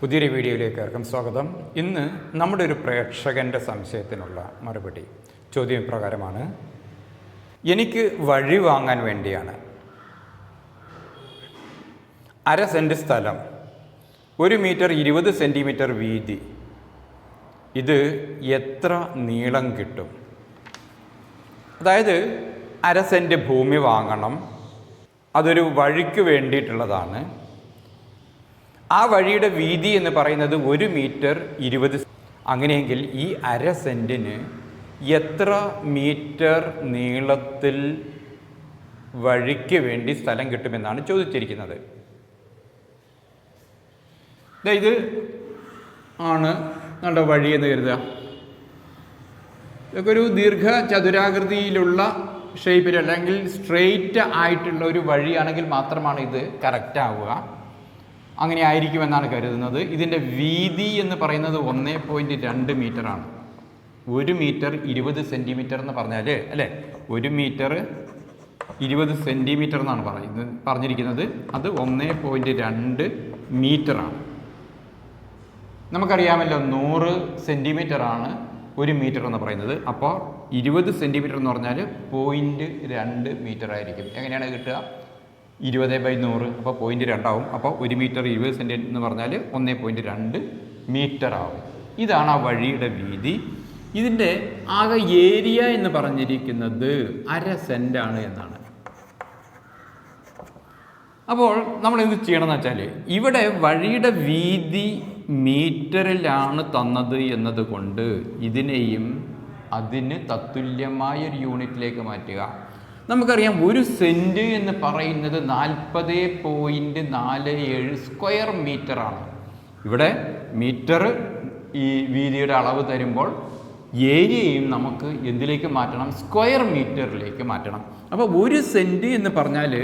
പുതിയൊരു വീഡിയോയിലേക്ക് ഏർക്കും സ്വാഗതം. ഇന്ന് നമ്മുടെ ഒരു പ്രേക്ഷകന്റെ സംശയത്തിനുള്ള മറുപടി ചോദ്യം ഇപ്രകാരമാണ് എനിക്ക് വഴി വാങ്ങാൻ വേണ്ടിയാണ്. അര സെന്റ് സ്ഥലം ഒരു മീറ്റർ ഇരുപത് സെന്റിമീറ്റർ വീതി. ഇത് എത്ര നീളം കിട്ടും? അതായത് അര സെന്റ് ഭൂമി വാങ്ങണം അതൊരു വഴിക്ക് വേണ്ടിയിട്ടുള്ളതാണ്. ആ വഴിയുടെ വീതി എന്ന് പറയുന്നത് ഒരു മീറ്റർ ഇരുപത് അങ്ങനെയെങ്കിൽ ഈ അര സെന്റിന് എത്ര മീറ്റർ നീളത്തിൽ വഴിക്ക് വേണ്ടി സ്ഥലം കിട്ടുമെന്നാണ് ചോദിച്ചിരിക്കുന്നത്. ഇത് ആണ് നമ്മുടെ വഴി എന്ന് കരുതുക. ഇതൊക്കെ ഒരു ദീർഘ ചതുരാകൃതിയിലുള്ള ഷേപ്പിൽ അല്ലെങ്കിൽ സ്ട്രെയിറ്റ് ആയിട്ടുള്ള ഒരു വഴിയാണെങ്കിൽ മാത്രമാണ് ഇത് കറക്റ്റ് ആവുക. അങ്ങനെ ആയിരിക്കുമെന്നാണ് കരുതുന്നത്. ഇതിന്റെ വീതി എന്ന് പറയുന്നത് ഒന്നേ പോയിന്റ് രണ്ട് മീറ്ററാണ് ഒരു മീറ്റർ ഇരുപത് സെന്റിമീറ്റർ എന്ന് പറഞ്ഞാൽ അല്ലേ? ഒരു മീറ്റർ ഇരുപത് സെന്റിമീറ്റർ എന്നാണ് പറയുന്നത് പറഞ്ഞിരിക്കുന്നത്. അത് ഒന്നേ പോയിന്റ് രണ്ട് മീറ്ററാണ് നമുക്കറിയാമല്ലോ നൂറ് ആണ് ഒരു മീറ്റർ എന്ന് പറയുന്നത്. അപ്പോൾ ഇരുപത് സെന്റിമീറ്റർ എന്ന് പറഞ്ഞാൽ പോയിന്റ് രണ്ട് മീറ്റർ ആയിരിക്കും. എങ്ങനെയാണ് കിട്ടുക? ഇരുപത് ബൈ നൂറ് അപ്പോൾ പോയിന്റ് രണ്ടാവും. അപ്പോൾ ഒരു മീറ്റർ ഇരുപത് സെന്റി എന്ന് പറഞ്ഞാൽ ഒന്നേ പോയിന്റ് രണ്ട് മീറ്റർ ആവും. ഇതാണ് ആ വഴിയുടെ വീതി. ഇതിന്റെ ആകെ ഏരിയ എന്ന് പറഞ്ഞിരിക്കുന്നത് അര സെന്റാണ് എന്നാണ്. അപ്പോൾ നമ്മൾ എന്ത് ചെയ്യണമെന്ന് വെച്ചാൽ ഇവിടെ വഴിയുടെ വീതി മീറ്ററിലാണ് തന്നത് എന്നതുകൊണ്ട് ഇതിനെയും അതിന് തത്തുല്യമായ ഒരു യൂണിറ്റിലേക്ക് മാറ്റുക. നമുക്കറിയാം ഒരു സെന്റ് എന്ന് പറയുന്നത് നാൽപ്പത് പോയിന്റ് നാല് ഏഴ് സ്ക്വയർ മീറ്ററാണ് ഇവിടെ മീറ്റർ ഈ വീതിയുടെ അളവ് തരുമ്പോൾ ഏരിയയും നമുക്ക് എന്തിലേക്ക് മാറ്റണം? സ്ക്വയർ മീറ്ററിലേക്ക് മാറ്റണം. അപ്പോൾ ഒരു സെന്റ് എന്ന് പറഞ്ഞാൽ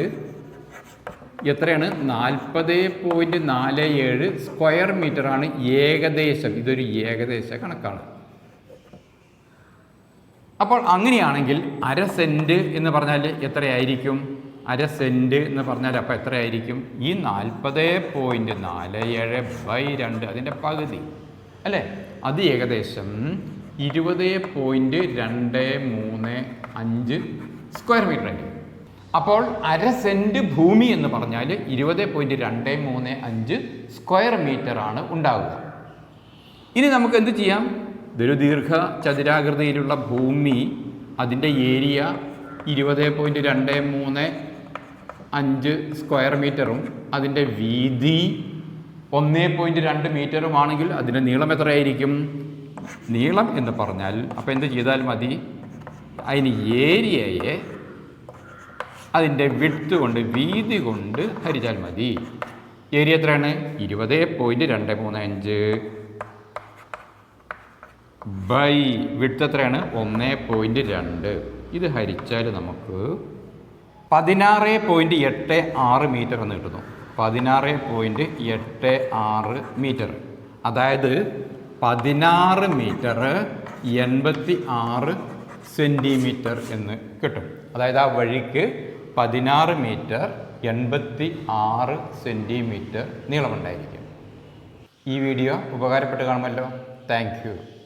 എത്രയാണ്? നാൽപ്പത് പോയിന്റ് നാല് ഏഴ് സ്ക്വയർ മീറ്ററാണ് ഏകദേശം. ഇതൊരു ഏകദേശ കണക്കാണ്. അപ്പോൾ അങ്ങനെയാണെങ്കിൽ അര സെന്റ് എന്ന് പറഞ്ഞാൽ എത്രയായിരിക്കും? അര സെന്റ് എന്ന് പറഞ്ഞാൽ അപ്പോൾ എത്രയായിരിക്കും? ഈ നാൽപ്പത് പോയിന്റ് നാല് ഏഴ് ബൈ രണ്ട് അതിന്റെ പകുതി അല്ലേ? അത് ഏകദേശം ഇരുപത് പോയിന്റ് രണ്ട് മൂന്ന് അഞ്ച് സ്ക്വയർ മീറ്റർ ആയിരിക്കും. അപ്പോൾ അര സെന്റ് ഭൂമി എന്ന് പറഞ്ഞാൽ ഇരുപത് പോയിന്റ് രണ്ട് മൂന്ന് അഞ്ച് സ്ക്വയർ മീറ്റർ ആണ് ഉണ്ടാവുക. ഇനി നമുക്ക് എന്ത് ചെയ്യാം? ഇതൊരു ദീർഘ ചതുരാകൃതിയിലുള്ള ഭൂമി അതിന്റെ ഏരിയ ഇരുപത് പോയിന്റ് രണ്ട് മൂന്ന് അഞ്ച് സ്ക്വയർ മീറ്ററും അതിന്റെ വീതി ഒന്ന് പോയിന്റ് രണ്ട് മീറ്ററും ആണെങ്കിൽ അതിന്റെ നീളം എത്രയായിരിക്കും? നീളം എന്ന് പറഞ്ഞാൽ അപ്പോൾ എന്ത് ചെയ്താൽ മതി? അതിന് ഏരിയയെ അതിന്റെ വിട്ത് കൊണ്ട് വീതി കൊണ്ട് ഹരിച്ചാൽ മതി. ഏരിയ എത്രയാണ്? ഇരുപത് പോയിന്റ് രണ്ട് മൂന്ന് അഞ്ച്. ബൈ. വിട്ട് എത്രയാണ്? ഒന്ന് പോയിന്റ് രണ്ട്. ഇത് ഹരിച്ചാൽ നമുക്ക് പതിനാറ് പോയിന്റ് എട്ട് ആറ് മീറ്റർ എന്ന് കിട്ടുന്നു. പതിനാറ് പോയിന്റ് എട്ട് ആറ് മീറ്റർ. അതായത് പതിനാറ് മീറ്റർ എൺപത്തി ആറ് സെന്റിമീറ്റർ എന്ന് കിട്ടും. അതായത് ആ വഴിക്ക് പതിനാറ് മീറ്റർ എൺപത്തി ആറ് സെന്റിമീറ്റർ നീളമുണ്ടായിരിക്കും. ഈ വീഡിയോ ഉപകാരപ്പെട്ട് കാണുമല്ലോ. താങ്ക്